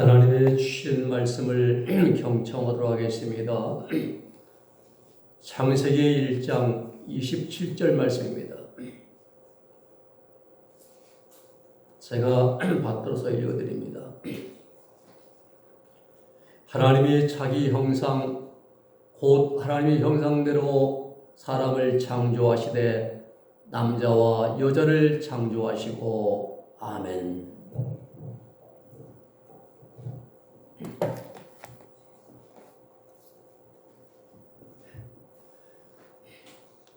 하나님의 주신 말씀을 경청하도록 하겠습니다. 창세기 1장 27절 말씀입니다. 제가 받들어서 읽어드립니다. 하나님이 자기 형상, 곧 하나님의 형상대로 사람을 창조하시되 남자와 여자를 창조하시고 아멘.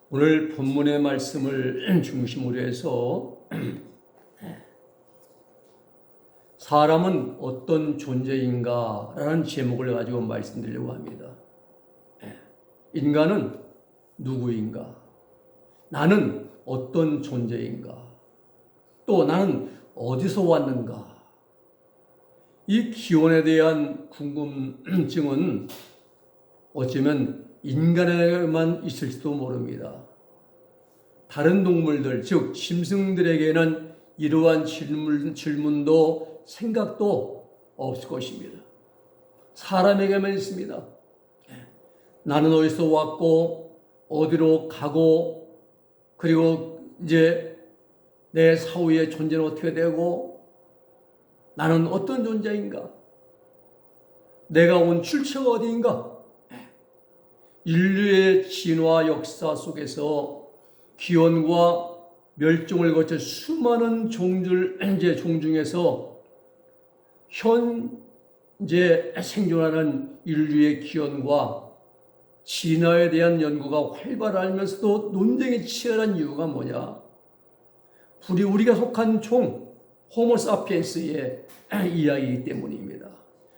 오늘 본문의 말씀을 중심으로 해서 사람은 어떤 존재인가라는 제목을 가지고 말씀드리려고 합니다. 인간은 누구인가? 나는 어떤 존재인가? 또 나는 어디서 왔는가? 이 기원에 대한 궁금증은 어쩌면 인간에게만 있을지도 모릅니다. 다른 동물들, 즉 짐승들에게는 이러한 질문, 질문도 생각도 없을 것입니다. 사람에게만 있습니다. 나는 어디서 왔고 어디로 가고 그리고 이제 내 사후의 존재는 어떻게 되고 나는 어떤 존재인가? 내가 온 출처가 어디인가? 인류의 진화 역사 속에서 기원과 멸종을 거쳐 수많은 종들 이제 종 중에서 현재 생존하는 인류의 기원과 진화에 대한 연구가 활발하면서도 논쟁이 치열한 이유가 뭐냐? 우리 우리가 속한 종 호모사피엔스의 이야기이기 때문입니다.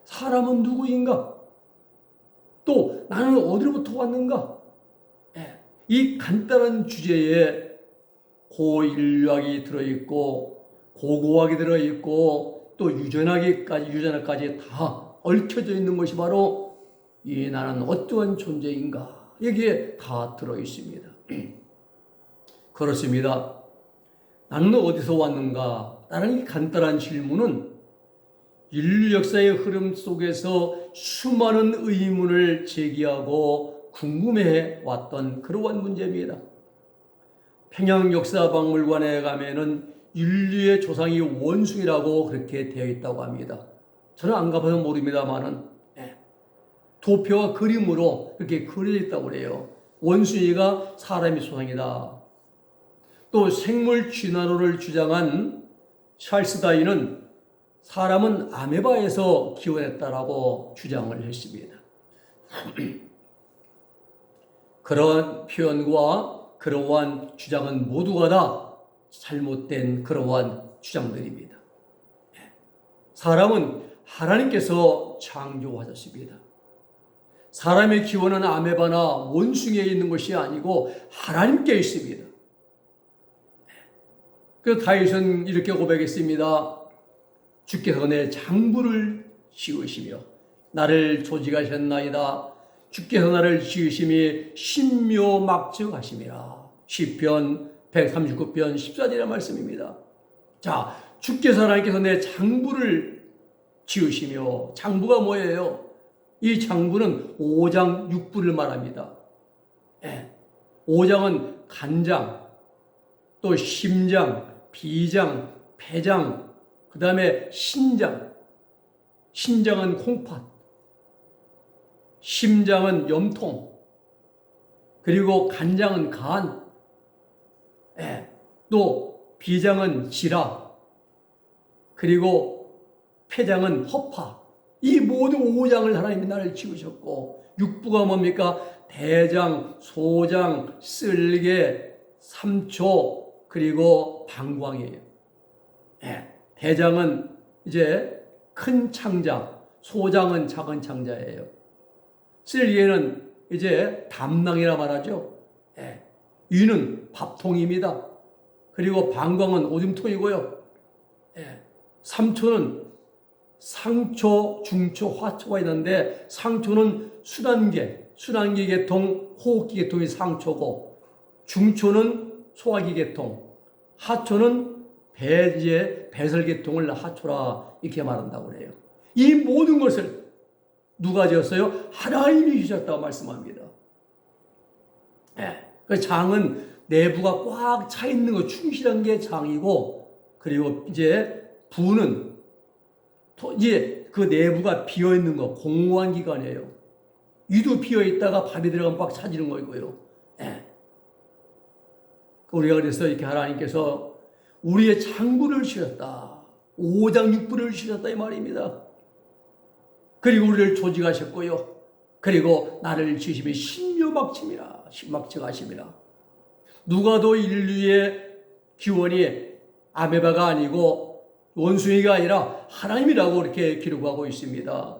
사람은 누구인가? 또 나는 어디로부터 왔는가? 예, 이 간단한 주제에 고인류학이 들어있고 고고학이 들어있고 또 유전학까지 유전학까지 다 얽혀져 있는 것이 바로 이 나는 어떠한 존재인가 여기에 다 들어 있습니다. 그렇습니다. 나는 어디서 왔는가? 라는 이 간단한 질문은 인류 역사의 흐름 속에서 수많은 의문을 제기하고 궁금해 왔던 그러한 문제입니다. 평양 역사박물관에 가면은 인류의 조상이 원숭이라고 그렇게 되어 있다고 합니다. 저는 안 가봐서 모릅니다만은 예. 도표와 그림으로 그렇게 그려져 있다고 그래요. 원숭이가 사람의 조상이다. 또 생물 진화론을 주장한 찰스 다이는 사람은 아메바에서 기원했다라고 주장을 했습니다. 그러한 표현과 그러한 주장은 모두가 다 잘못된 그러한 주장들입니다. 사람은 하나님께서 창조하셨습니다. 사람의 기원은 아메바나 원숭이에 있는 것이 아니고 하나님께 있습니다. 그 다윗은 이렇게 고백했습니다. 주께서 내 장부를 지으시며 나를 조직하셨나이다. 주께서 나를 지으심이 신묘막측하심이라. 시편 139편 14절의 말씀입니다. 자, 주께서 하나님께서 내 장부를 지으시며 장부가 뭐예요? 이 장부는 오장 육부를 말합니다. 예. 오장은 간장, 또 심장, 비장, 폐장, 그 다음에 신장. 신장은 콩팥. 심장은 염통. 그리고 간장은 간. 예. 또 비장은 지라. 그리고 폐장은 허파. 이 모든 오장을 하나님이 나를 지으셨고 육부가 뭡니까? 대장, 소장, 쓸개, 삼초 그리고 방광이에요. 예. 대장은 이제 큰 창자, 소장은 작은 창자예요. 쓸개는 이제 담낭이라 말하죠. 예. 위는 밥통입니다. 그리고 방광은 오줌통이고요. 예. 삼초는 상초, 중초, 화초가 있는데 상초는 순환계, 순환기 계통, 호흡기 계통이 상초고 중초는 소화기 계통, 하초는 배제 배설계통을 하초라 이렇게 말한다고 그래요. 이 모든 것을 누가 지었어요? 하나님이 주셨다고 말씀합니다. 예. 그 장은 내부가 꽉 차 있는 거 충실한 게 장이고 그리고 이제 부는 또 이제 그 내부가 비어 있는 거 공허한 기간이에요. 위도 비어 있다가 밤이 들어가면 꽉 차지는 거고요. 예. 우리가 그래서 이렇게 하나님께서 우리의 장부를 주셨다. 5장 6부를 주셨다 이 말입니다. 그리고 우리를 조직하셨고요. 그리고 나를 지으심이 신묘막침이라 신막증하심이라. 누가도 인류의 기원이 아메바가 아니고 원숭이가 아니라 하나님이라고 이렇게 기록하고 있습니다.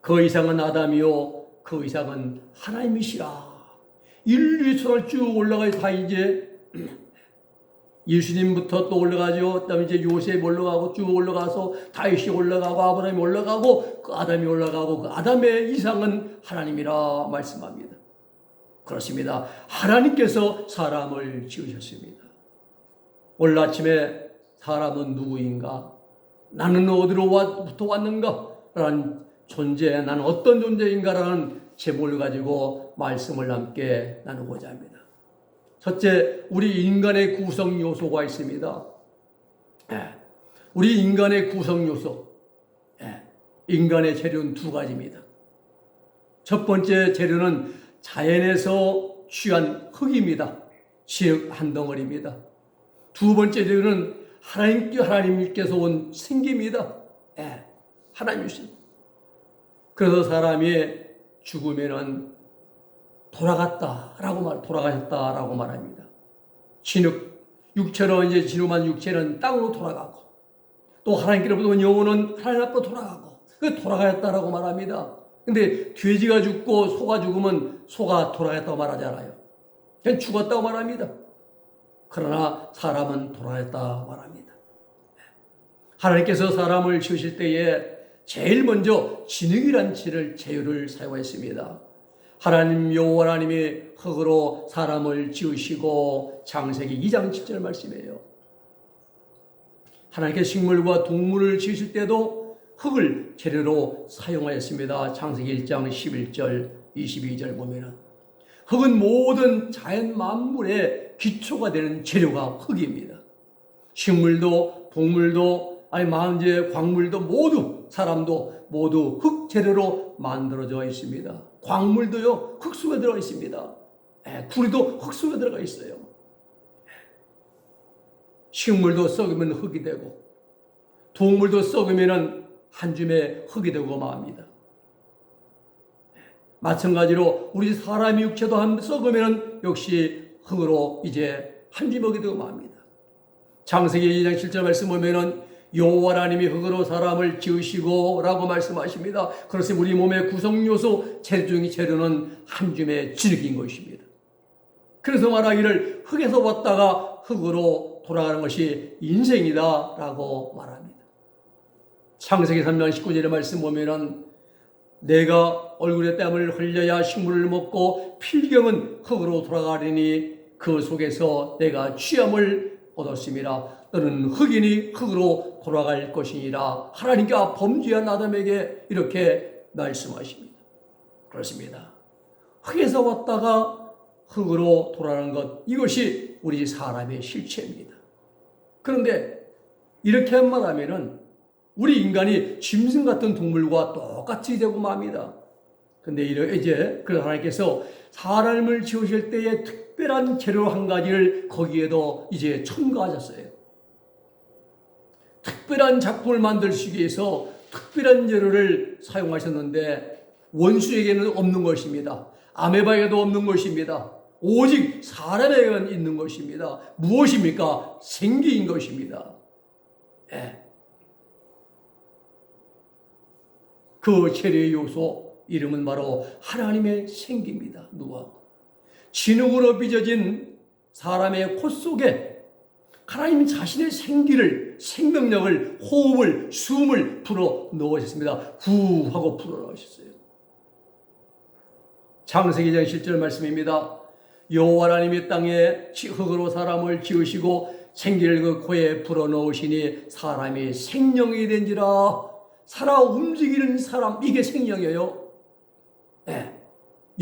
그 이상은 아담이요, 그 이상은 하나님이시라. 인류의 초를 쭉 올라가서 다 이제 예수님부터 또 올라가죠. 그다음에 이제 요셉 올라가고 쭉 올라가서 다윗이 올라가고 아브라함이 올라가고 그 아담이 올라가고 그 아담의 이상은 하나님이라 말씀합니다. 그렇습니다. 하나님께서 사람을 지으셨습니다. 오늘 아침에 사람은 누구인가? 나는 어디로부터 왔는가? 라는 존재, 나는 어떤 존재인가라는 제목을 가지고 말씀을 함께 나누고자 합니다. 첫째, 우리 인간의 구성 요소가 있습니다. 예. 우리 인간의 구성 요소, 예. 인간의 재료는 두 가지입니다. 첫 번째 재료는 자연에서 취한 흙입니다. 즉, 한 덩어리입니다. 두 번째 재료는 하나님께, 하나님께서 온 생기입니다. 예. 하나님이신. 그래서 사람이 죽으면은 돌아갔다라고 말, 돌아가셨다라고 말합니다. 진흙, 육체로 이제 진흙만 육체는 땅으로 돌아가고 또 하나님께로부터 온 영혼은 하나님 앞으로 돌아가고 그 돌아가셨다라고 말합니다. 근데 돼지가 죽고 소가 죽으면 소가 돌아갔다고 말하잖아요. 그냥 죽었다고 말합니다. 그러나 사람은 돌아갔다 말합니다. 하나님께서 사람을 지으실 때에 제일 먼저 진흙이란 질을 재료를 사용했습니다. 하나님 여호와 하나님이 흙으로 사람을 지으시고 창세기 2장 7절 말씀이에요. 하나님께 식물과 동물을 지으실 때도 흙을 재료로 사용하였습니다. 창세기 1장 11절 22절 보면은 흙은 모든 자연 만물의 기초가 되는 재료가 흙입니다. 식물도 동물도 아니 만재 광물도 모두 사람도 모두 흙 재료로 만들어져 있습니다. 광물도요 흙 속에 들어 있습니다. 예, 구리도 흙 속에 들어가 있어요. 식물도 썩으면 흙이 되고 동물도 썩으면 한 줌의 흙이 되고 맙니다. 마찬가지로 우리 사람의 육체도 한 썩으면 역시 흙으로 이제 한 줌이 되고 맙니다. 창세기 2장 7절 말씀 보면은 여호와 하나님이 흙으로 사람을 지으시고라고 말씀하십니다. 그래서 우리 몸의 구성 요소 재중이 재료는 한 줌의 진흙인 것입니다. 그래서 말하기를 흙에서 왔다가 흙으로 돌아가는 것이 인생이다라고 말합니다. 창세기 3장 19절의 말씀 보면은 내가 얼굴에 땀을 흘려야 식물을 먹고 필경은 흙으로 돌아가리니 그 속에서 내가 취함을 얻었습니다. 너는 흙이니 흙으로 돌아갈 것이니라. 하나님께서 범죄한 아담에게 이렇게 말씀하십니다. 그렇습니다. 흙에서 왔다가 흙으로 돌아가는 것, 이것이 우리 사람의 실체입니다. 그런데 이렇게 말하면은 우리 인간이 짐승 같은 동물과 똑같이 되고 맙니다. 근데 이제 그 하나님께서 사람을 지으실 때에 특별한 재료 한 가지를 거기에도 이제 첨가하셨어요. 특별한 작품을 만들기 위해서 특별한 재료를 사용하셨는데 원수에게는 없는 것입니다. 아메바에게도 없는 것입니다. 오직 사람에게만 있는 것입니다. 무엇입니까? 생기인 것입니다. 예. 그 재료의 요소 이름은 바로 하나님의 생기입니다. 누가? 진흙으로 빚어진 사람의 코 속에 하나님 자신의 생기를 생명력을 호흡을 숨을 불어 넣으셨습니다. 후 하고 불어 넣으셨어요. 창세기 장 7절 말씀입니다. 여호와 하나님이 땅에 흙으로 사람을 지으시고 생기를 그 코에 불어 넣으시니 사람이 생명이 된지라 살아 움직이는 사람 이게 생명이에요.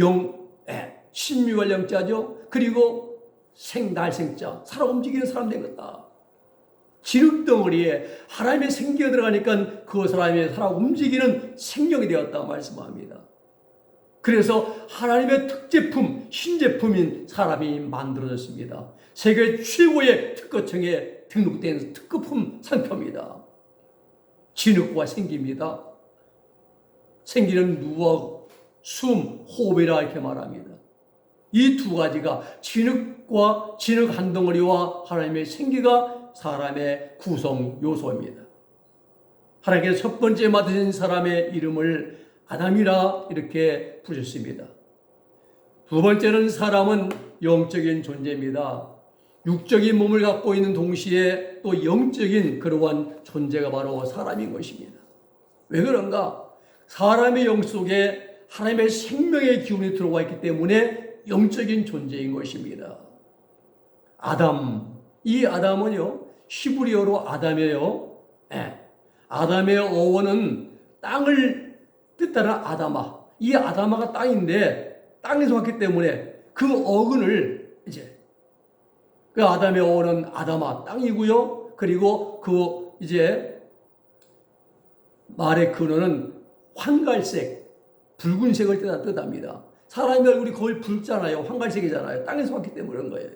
예. 영, 예. 신유할 영자죠. 그리고 생날생자 살아 움직이는 사람 된 거다. 진흙 덩어리에 하나님의 생기가 들어가니까 그 사람이 살아 움직이는 생명이 되었다 말씀합니다. 그래서 하나님의 특제품, 신제품인 사람이 만들어졌습니다. 세계 최고의 특허청에 등록된 특허품 상표입니다. 진흙과 생기입니다. 생기는 누워, 숨, 호흡이라 이렇게 말합니다. 이 두 가지가 진흙과 진흙 한 덩어리와 하나님의 생기가 사람의 구성 요소입니다. 하나님께서 첫 번째 맡으신 사람의 이름을 아담이라 이렇게 부르셨습니다. 두 번째는 사람은 영적인 존재입니다. 육적인 몸을 갖고 있는 동시에 또 영적인 그러한 존재가 바로 사람인 것입니다. 왜 그런가? 사람의 영 속에 하나님의 생명의 기운이 들어와 있기 때문에 영적인 존재인 것입니다. 아담, 이 아담은요, 히브리어로 아담이에요. 예. 아담의 어원은 땅을 뜻하는 아담아. 이 아담아가 땅인데 땅에서 왔기 때문에 그 어근을 이제 그 아담의 어원은 아담아 땅이고요. 그리고 그 이제 말의 근원은 황갈색, 붉은색을 뜻합니다. 사람의 얼굴이 거의 붉잖아요. 황갈색이잖아요. 땅에서 왔기 때문에 그런 거예요.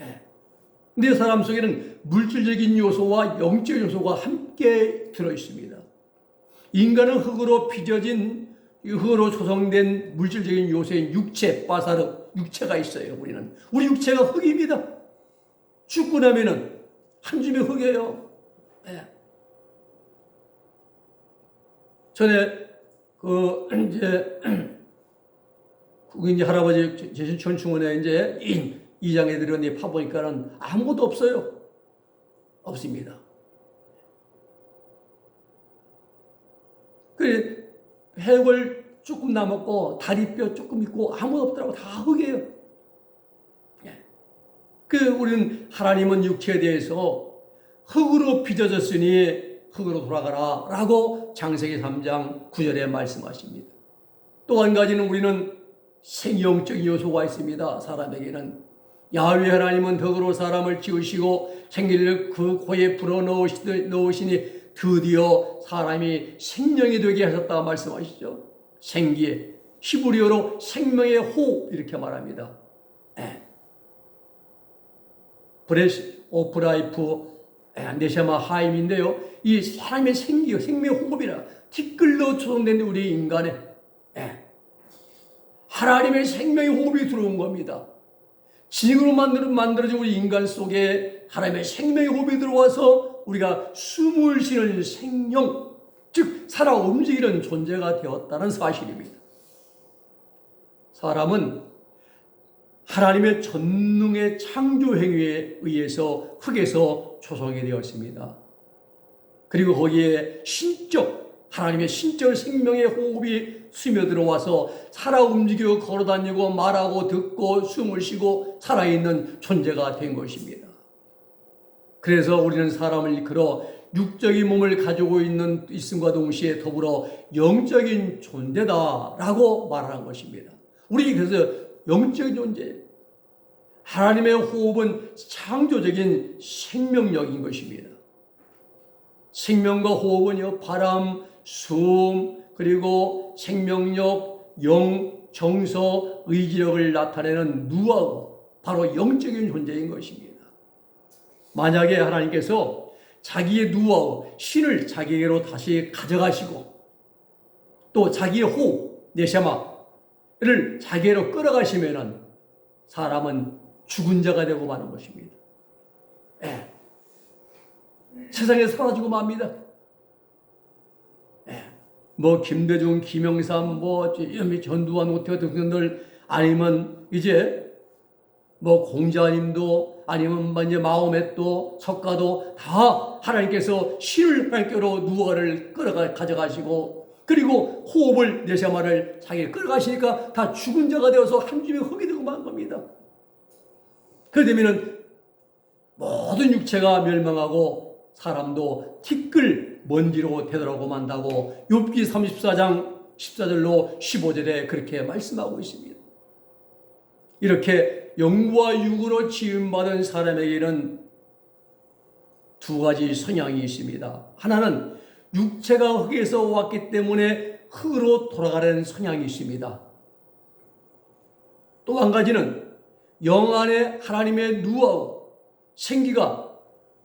예. 근데 사람 속에는 물질적인 요소와 영적 요소가 함께 들어 있습니다. 인간은 흙으로 빚어진 이 흙으로 조성된 물질적인 요소인 육체, 바사르, 육체가 있어요. 우리는 우리 육체가 흙입니다. 죽고 나면은 한 줌의 흙이에요. 예. 전에 그 이제 그 이제 할아버지 제신촌충원에 이제 이- 이장에 들었니 파보니까는 아무것도 없어요. 없습니다. 그 해골 조금 남았고 다리뼈 조금 있고 아무도 없더라고 다 흙이에요. 예. 그 우리는 하나님은 육체에 대해서 흙으로 빚어졌으니 흙으로 돌아가라 라고 장세기 3장 9절에 말씀하십니다. 또 한 가지는 우리는 생영적 요소가 있습니다. 사람에게는 야훼 하나님은 덕으로 사람을 지으시고 생기를 그 코에 불어 넣으시니 드디어 사람이 생명이 되게 하셨다 말씀하시죠. 생기 히브리어로 생명의 호 이렇게 말합니다. 예. 브레스 오프 라이프 예, 네샤마 하임인데요. 이 사람의 생기, 생명 호흡이라 티끌로 조성된 우리 인간의 예. 하나님의 생명의 호흡이 들어온 겁니다. 만들어, 만들어진 우리 인간 속에 하나님의 생명의 호흡이 들어와서 우리가 숨을 쉬는 생명, 즉, 살아 움직이는 존재가 되었다는 사실입니다. 사람은 하나님의 전능의 창조 행위에 의해서 흙에서 조성이 되었습니다. 그리고 거기에 신적, 하나님의 신적 생명의 호흡이 스며들어와서 살아 움직이고 걸어 다니고 말하고 듣고 숨을 쉬고 살아있는 존재가 된 것입니다. 그래서 우리는 사람을 이끌어 육적인 몸을 가지고 있는 있음과 동시에 더불어 영적인 존재다라고 말하는 것입니다. 우리 그래서 영적인 존재, 하나님의 호흡은 창조적인 생명력인 것입니다. 생명과 호흡은요, 바람, 숨, 그리고 생명력, 영, 정서, 의지력을 나타내는 누하고 바로 영적인 존재인 것입니다. 만약에 하나님께서 자기의 누하고 신을 자기에게로 다시 가져가시고 또 자기의 호흡, 네샤마를 자기로 끌어가시면은 사람은 죽은 자가 되고 마는 것입니다. 예. 세상에 사라지고 맙니다. 예. 뭐 김대중, 김영삼, 뭐 전두환, 오태호 등등들 아니면 이제 뭐 공자님도 아니면 뭐 이제 마호멧도 석가도 다 하나님께서 신을 하나님께로 누가를 끌어가 가져가시고 그리고 호흡을 내샤마를 자기를 끌어가시니까 다 죽은 자가 되어서 한 줌의 흙이 되고 만 겁니다. 그러되면은 모든 육체가 멸망하고 사람도 티끌 먼지로 되돌아고 만다고 욥기 34장 14절로 15절에 그렇게 말씀하고 있습니다. 이렇게 영과 육으로 지음받은 사람에게는 두 가지 성향이 있습니다. 하나는 육체가 흙에서 왔기 때문에 흙으로 돌아가는 성향이 있습니다. 또 한 가지는 영 안에 하나님의 누하고 생기가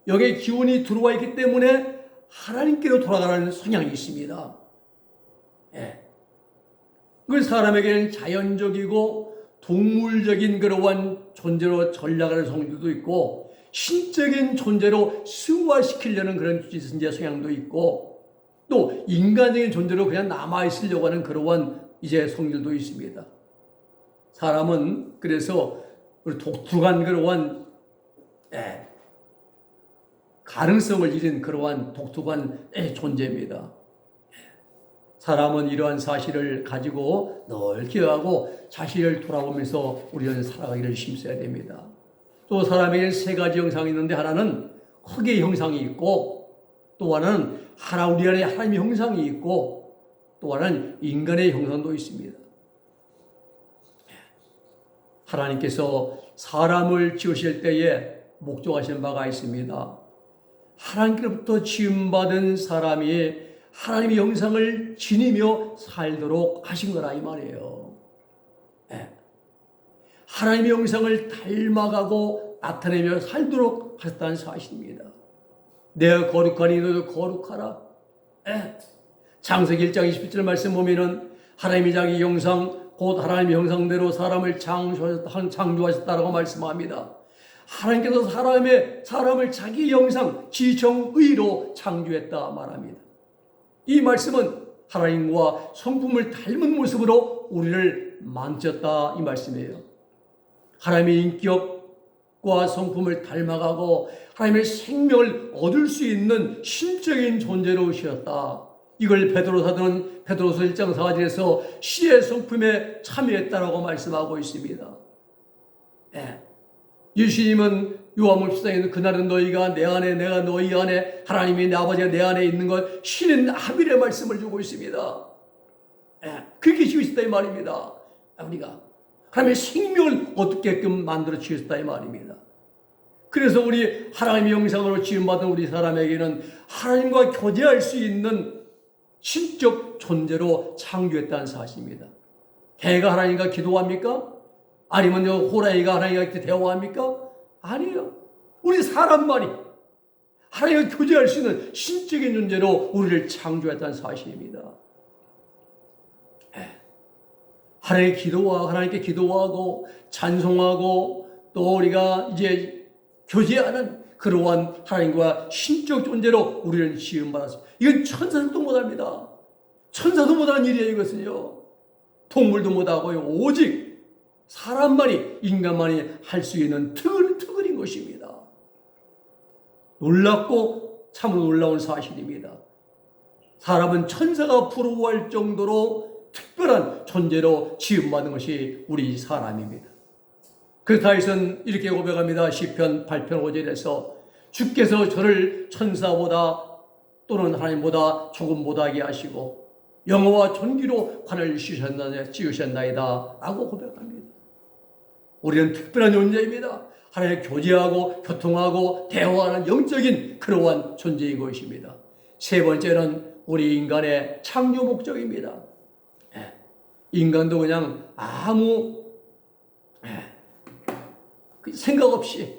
영의 기운이 들어와 있기 때문에 하나님께로 돌아가는 성향이 있습니다. 예. 그 사람에게는 자연적이고 동물적인 그러한 존재로 전략하는 성질도 있고 신적인 존재로 승화시키려는 그런 이제 성향도 있고 또 인간적인 존재로 그냥 남아 있으려고 하는 그러한 이제 성질도 있습니다. 사람은 그래서 독특한 그러한 예, 가능성을 잃은 그러한 독특한 예, 존재입니다. 사람은 이러한 사실을 가지고 늘 기억하고 자신을 돌아보면서 우리는 살아가기를 힘써야 됩니다. 또 사람에게는 세 가지 형상이 있는데 하나는 흙의 형상이 있고 또 하나는 하나 우리 안에 하나님의 형상이 있고 또 하나는 인간의 형상도 있습니다. 하나님께서 사람을 지으실 때에 목적하신 바가 있습니다. 하나님께로부터 지음받은 사람이 하나님의 영상을 지니며 살도록 하신 거라 이 말이에요. 네. 하나님의 영상을 닮아가고 나타내며 살도록 하셨다는 사실입니다. 내가 거룩하니 너도 거룩하라. 네. 창세기 1장 27절 말씀 보면은 하나님이 자기 영상 곧 하나님의 형상대로 사람을 창조하셨다라고 말씀합니다. 하나님께서 사람의 사람을 자기 영상 지정의로 창조했다 말합니다. 이 말씀은 하나님과 성품을 닮은 모습으로 우리를 만졌다 이 말씀이에요. 하나님의 인격과 성품을 닮아가고 하나님의 생명을 얻을 수 있는 신적인 존재로 오셨다. 이걸 베드로 사도는 베드로서 1장 4절에서 시의 성품에 참여했다라고 말씀하고 있습니다. 예. 예수님은 요한복음에 그날은 너희가 내 안에 내가 너희 안에 하나님이 내 아버지가 내 안에 있는 것 신은 하빌의 말씀을 주고 있습니다. 예, 그렇게 지으셨다 이 말입니다. 우리가 하나님의 생명을 얻게끔 만들어 주셨다 이 말입니다. 그래서 우리 하나님의 영상으로 지음받은 우리 사람에게는 하나님과 교제할 수 있는 신적 존재로 창조했다는 사실입니다. 개가 하나님과 기도합니까? 아니면 호랑이가 하나님과 대화합니까? 아니에요. 우리 사람만이 하나님과 교제할 수 있는 신적인 존재로 우리를 창조했다는 사실입니다. 예. 하나님께 기도하고 하나님께 기도하고 찬송하고 또 우리가 이제 교제하는 그러한 하나님과 신적 존재로 우리를 지음받았습니다. 이건 천사도 못합니다. 천사도 못하는 일이에요, 이것은요. 동물도 못하고요. 오직 사람만이, 인간만이 할 수 있는 특을, 특을인 것입니다. 놀랍고 참으로 놀라운 사실입니다. 사람은 천사가 부러워할 정도로 특별한 존재로 지음받은 것이 우리 사람입니다. 그 다윗은 이렇게 고백합니다. 시편 8편 5절에서 주께서 저를 천사보다 또는 하나님보다 조금 못하게 하시고 영어와 존귀로 관을 지으셨나이다 라고 고백합니다. 우리는 특별한 존재입니다. 하나님 교제하고 교통하고 대화하는 영적인 그러한 존재인 것입니다. 세 번째는 우리 인간의 창조 목적입니다. 예. 인간도 그냥 아무 생각 없이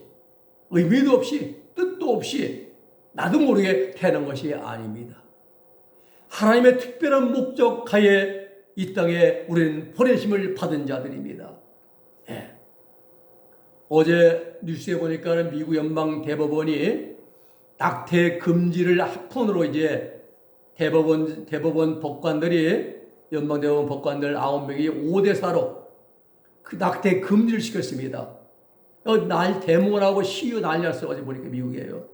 의미도 없이 뜻도 없이 나도 모르게 태어난 것이 아닙니다. 하나님의 특별한 목적 하에 이 땅에 우리는 보내심을 받은 자들입니다. 예. 어제 뉴스에 보니까 미국 연방 대법원이 낙태 금지를 합헌으로 이제 대법원 대법원 법관들이 연방 대법원 법관들 9명이 5대 4로 그 낙태 금지를 시켰습니다. 어, 날 하고 시유 난리 났어가지고 보니까 미국이에요.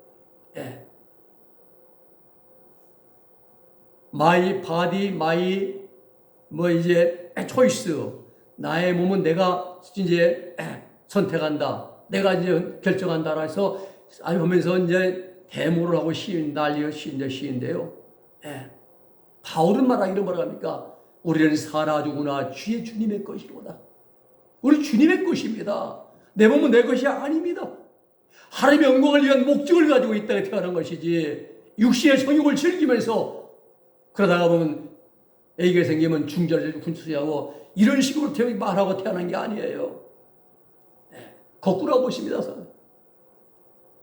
예. 마이 바디 마이 뭐 이제 초이스 나의 몸은 내가 이제 선택한다. 내가 이제 결정한다라 해서 아니 하면서 이제 대모를 하고 시인 난리 시인데 시인데요. 예. 바울은 말하기를 뭐라 합니까? 우리는 살아주구나 주의 주님의 것이로다. 우리 주님의 것입니다. 내 몸은 내 것이 아닙니다. 하나님의 영광을 위한 목적을 가지고 있다가 태어난 것이지 육신의 성욕을 즐기면서 그러다가 보면 애기가 생기면 중절을 군수하고 이런 식으로 태어 말하고 태어난 게 아니에요. 네, 거꾸로 보십니다. 저는.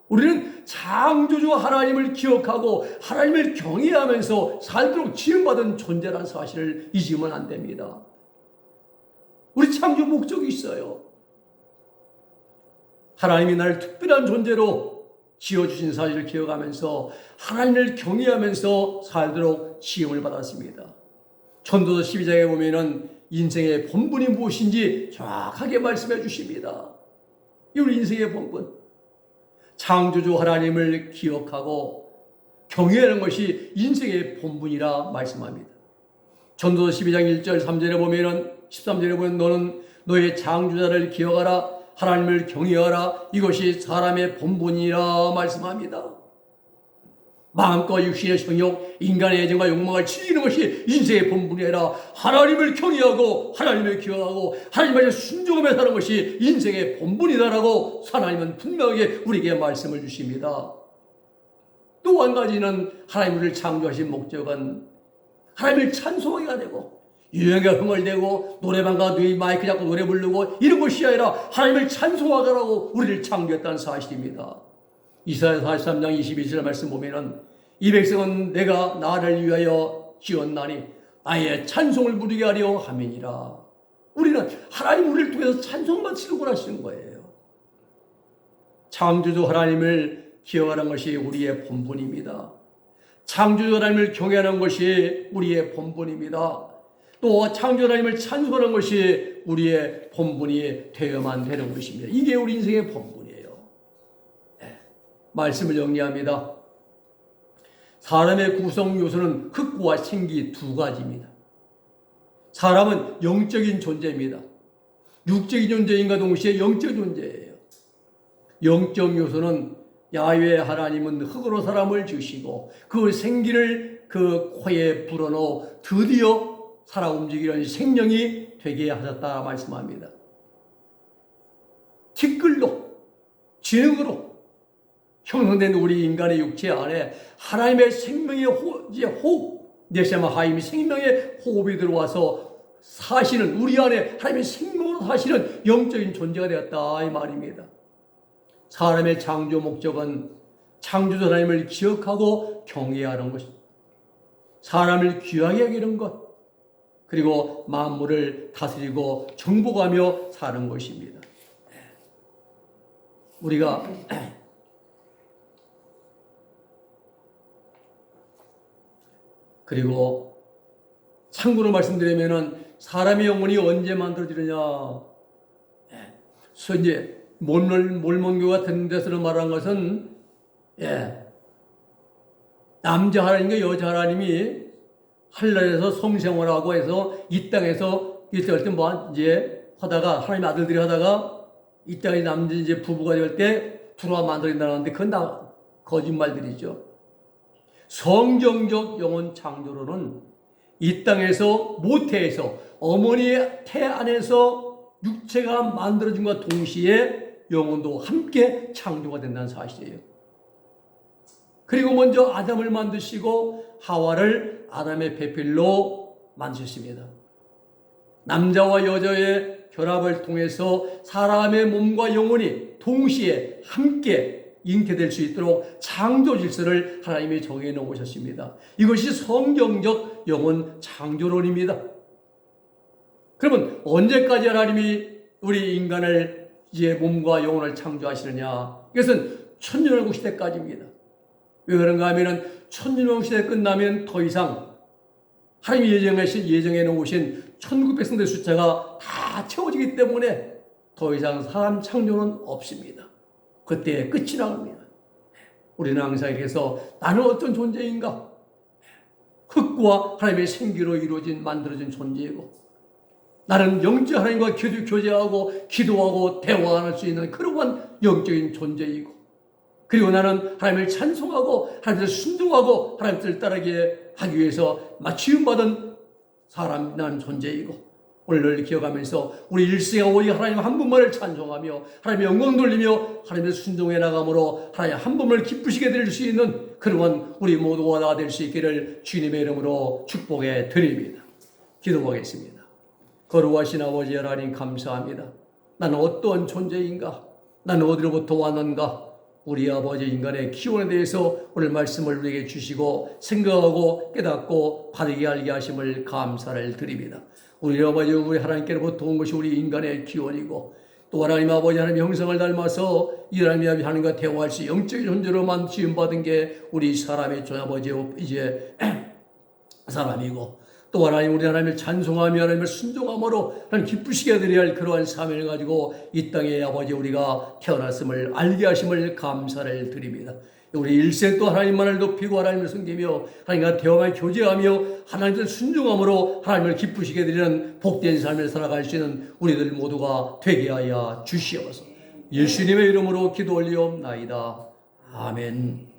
우리는 창조주 하나님을 기억하고 하나님을 경외하면서 살도록 지음받은 존재라는 사실을 잊으면 안 됩니다. 우리 창조 목적이 있어요. 하나님이 나를 특별한 존재로 지어주신 사실을 기억하면서 하나님을 경외하면서 살도록 지음을 받았습니다. 천도서 12장에 보면은 인생의 본분이 무엇인지 정확하게 말씀해 주십니다. 이 우리 인생의 본분. 창조주 하나님을 기억하고 경외하는 것이 인생의 본분이라 말씀합니다. 전도서 12장 1절 3절에 보면은 13절에 보면 너는 너의 창조자를 기억하라 하나님을 경외하라 이것이 사람의 본분이라 말씀합니다. 마음과 육신의 성욕, 인간의 애정과 욕망을 즐기는 것이 인생의 본분이 아니라 하나님을 경외하고 하나님을 기억하고 하나님께 순종하며 사는 것이 인생의 본분이다라고 하나님은 분명하게 우리에게 말씀을 주십니다. 또 한 가지는 하나님을 창조하신 목적은 하나님을 찬송하게 되고 유행에 흥얼대고 노래방가 누이 마이크 잡고 노래 부르고 이런 것이 아니라 하나님을 찬송하라고 우리를 창조했다는 사실입니다. 이사야 43장 22절 말씀 보면은 이 백성은 내가 나를 위하여 지었나니 나의 찬송을 부르게 하려 함이니라. 우리는 하나님 우리를 통해서 찬송만 치르고 하시는 거예요. 창조주 하나님을 기억하는 것이 우리의 본분입니다. 창조주 하나님을 경외하는 것이 우리의 본분입니다. 또 창조주 하나님을 찬송하는 것이 우리의 본분이 되어만 되는 것입니다. 이게 우리 인생의 본분이에요. 네. 말씀을 정리합니다. 사람의 구성 요소는 흙과 생기 두 가지입니다. 사람은 영적인 존재입니다. 육적인 존재인가 동시에 영적 존재예요. 영적 요소는 야외 하나님은 흙으로 사람을 주시고 그 생기를 그 코에 불어넣어 드디어 살아 움직이는 생명이 되게 하셨다 말씀합니다. 티끌로 지능으로 형성된 우리 인간의 육체 안에 하나님의 생명의 호, 이제 호흡, 네세마 하임이 생명의 호흡이 들어와서 사실은 우리 안에 하나님의 생명으로 사실은 영적인 존재가 되었다 이 말입니다. 사람의 창조 목적은 창조주 하나님을 기억하고 경외하는 것입니다. 사람을 귀하게 여기는 것, 그리고 만물을 다스리고 정복하며 사는 것입니다. 우리가 그리고 참고로 말씀드리면은 사람의 영혼이 언제 만들어지느냐? 예. 이제 몰몰 몰몬교 같은 데서는 말한 것은 예. 남자 하나님과 여자 하나님이 하늘에서 성생활하고 해서 이 땅에서 있을 때뭐 이제 하다가 하나님 아들들이 하다가 이 땅에 남자 이제 부부가 될때 들어와 만들어진다는데 그건 다 거짓말들이죠. 성경적 영혼 창조로는 이 땅에서 모태에서 어머니의 태 안에서 육체가 만들어진과 동시에 영혼도 함께 창조가 된다는 사실이에요. 그리고 먼저 아담을 만드시고 하와를 아담의 배필로 만드셨습니다. 남자와 여자의 결합을 통해서 사람의 몸과 영혼이 동시에 함께 잉태될 수 있도록 창조 질서를 하나님이 정해 놓으셨습니다. 이것이 성경적 영혼 창조론입니다. 그러면 언제까지 하나님이 우리 인간을 이제 몸과 영혼을 창조하시느냐? 이것은 천년왕국 시대까지입니다. 왜 그런가 하면은 천년왕국 시대 끝나면 더 이상 하나님이 예정하신 예정해 놓으신 천국 백성들 숫자가 다 채워지기 때문에 더 이상 사람 창조는 없습니다. 그때 끝이 나옵니다. 우리는 항상 이래서 나는 어떤 존재인가? 흙과 하나님의 생기로 이루어진 만들어진 존재이고 나는 영적 하나님과 교제하고 기도하고 대화할 수 있는 그러한 영적인 존재이고 그리고 나는 하나님을 찬송하고 하나님을 순종하고 하나님을 따르게 하기 위해서 맞춤 받은 사람 난 존재이고 오늘을 기억하면서 우리 일생에 오직 하나님 한 분만을 찬송하며 하나님의 영광 돌리며 하나님의 순종해 나감으로 하나님 한 분을 기쁘시게 드릴 수 있는 그러한 우리 모두가 다 될 수 있기를 주님의 이름으로 축복해 드립니다. 기도하겠습니다. 거룩하신 아버지 하나님 감사합니다. 나는 어떠한 존재인가? 나는 어디로부터 왔는가? 우리 아버지 인간의 기원에 대해서 오늘 말씀을 우리에게 주시고 생각하고 깨닫고 바르게 알게 하심을 감사를 드립니다. 우리 아버지 우리 하나님께로부터 온 것이 우리 인간의 기원이고 또 하나님 아버지 하나님의 형상을 닮아서 이 하나님 하나님과 대화할 수 영적인 존재로만 지음받은 게 우리 사람의 주 아버지 이제 사람이고 또 하나님 우리 하나님을 찬송하며 하나님을 순종함으로 하나님 기쁘시게 드려야 할 그러한 사명을 가지고 이 땅에 아버지 우리가 태어났음을 알게 하심을 감사를 드립니다. 우리 일생 또 하나님만을 높이고 하나님을 섬기며 하나님과 대화만 교제하며 하나님을 순종함으로 하나님을 기쁘시게 드리는 복된 삶을 살아갈 수 있는 우리들 모두가 되게 하여 주시옵소서. 예수님의 이름으로 기도 올리옵나이다. 아멘.